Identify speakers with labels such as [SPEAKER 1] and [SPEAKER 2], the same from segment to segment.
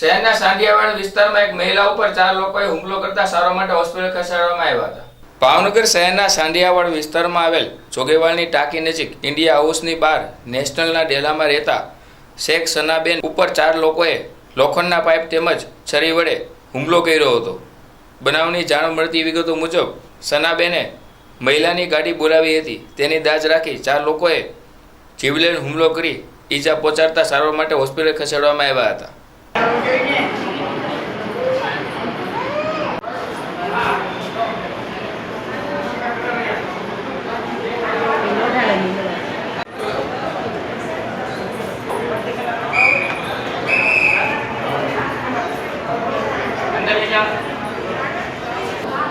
[SPEAKER 1] શહેરના સાંડિયાવાડ વિસ્તારમાં એક મહિલા ઉપર ચાર લોકોએ હુમલો કરતા સારવાર માટે હોસ્પિટલ ખસેડવામાં આવ્યા હતા. ભાવનગર શહેરના સાંડિયાવાડ વિસ્તારમાં આવેલ જોગેવાલની ટાંકી નજીક ઇન્ડિયા હાઉસની બહાર નેશનલના ડેલામાં રહેતા શેખ સનાબેન ઉપર ચાર લોકોએ લોખંડના પાઇપ તેમજ છરી વડે હુમલો કર્યો હતો. બનાવની જાણ મળતી વિગતો મુજબ સનાબેને મહિલાની ગાડી બોલાવી હતી. તેની દાજ રાખી ચાર લોકોએ જીવલેણ હુમલો કરી ઈજા પહોંચાડતા સારવાર માટે હોસ્પિટલ ખસેડવામાં આવ્યા હતા.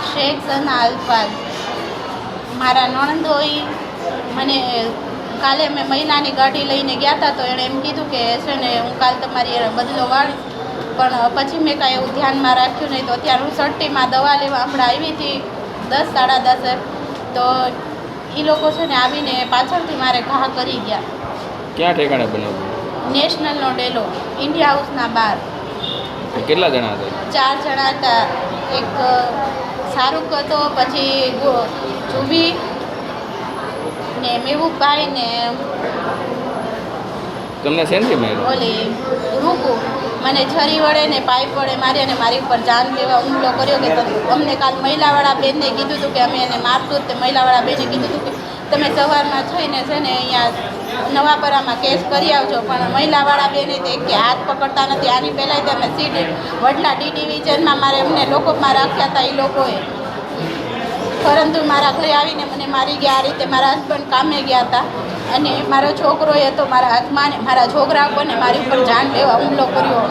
[SPEAKER 2] શેખ સના અલ્ફાઝ મારા નણંદોઈ મને કાલે મેં મહિનાની ગાડી લઈને ગયા હતા તો એણે એમ કીધું કે છે ને હું કાલ તમારી બદલો વાળીશ. પણ પછી મેં કાંઈ એવું ધ્યાનમાં રાખ્યું નહીં તો અત્યારે હું સટ્ટીમાં દવા લેવા હમણાં આવી હતી દસ સાડા દસે. તો એ લોકો છે ને આવીને પાછળથી મારે ઘા કરી ગયા.
[SPEAKER 1] ક્યાં ઠેકાણે બનાવ્યું
[SPEAKER 2] નેશનલનો ડેલો ઇન્ડિયા હાઉસના બહાર
[SPEAKER 1] કેટલા જણા હતા?
[SPEAKER 2] ચાર જણા હતા. એક શાહરૂખ હતો પછી જુબી ને મેવું ને
[SPEAKER 1] તમને શેનથી માર્યો
[SPEAKER 2] ઓલી રૂકુ. મને છરી વડે ને પાઇપ વડે મારી અને મારી ઉપર જાન લેવા હુમલો કર્યો કે અમને કાલ મહિલાવાળા બેનને કીધું હતું કે અમે એને મારતું તે મહિલાવાળા બેને કીધું હતું કે તમે સવારમાં થઈને છે ને અહીંયા નવાપરામાં કેસ કરી આવજો પણ મહિલાવાળા બેને તે કે હાથ પકડતા નથી. આની પહેલાંય તમે સીડી વડલા ડીડી વિઝનમાં મારે અમને લોકોમાં રાખ્યા હતા એ લોકોએ. પરંતુ મારા ઘરે આવીને મને મારી ગયા આ રીતે મારા હસબન્ડ કામે ગયા હતા. અને મારો છોકરો એ તો મારા હાથમાં મારા છોકરા કોને મારી ઉપર જાન લેવા હુમલો કર્યો.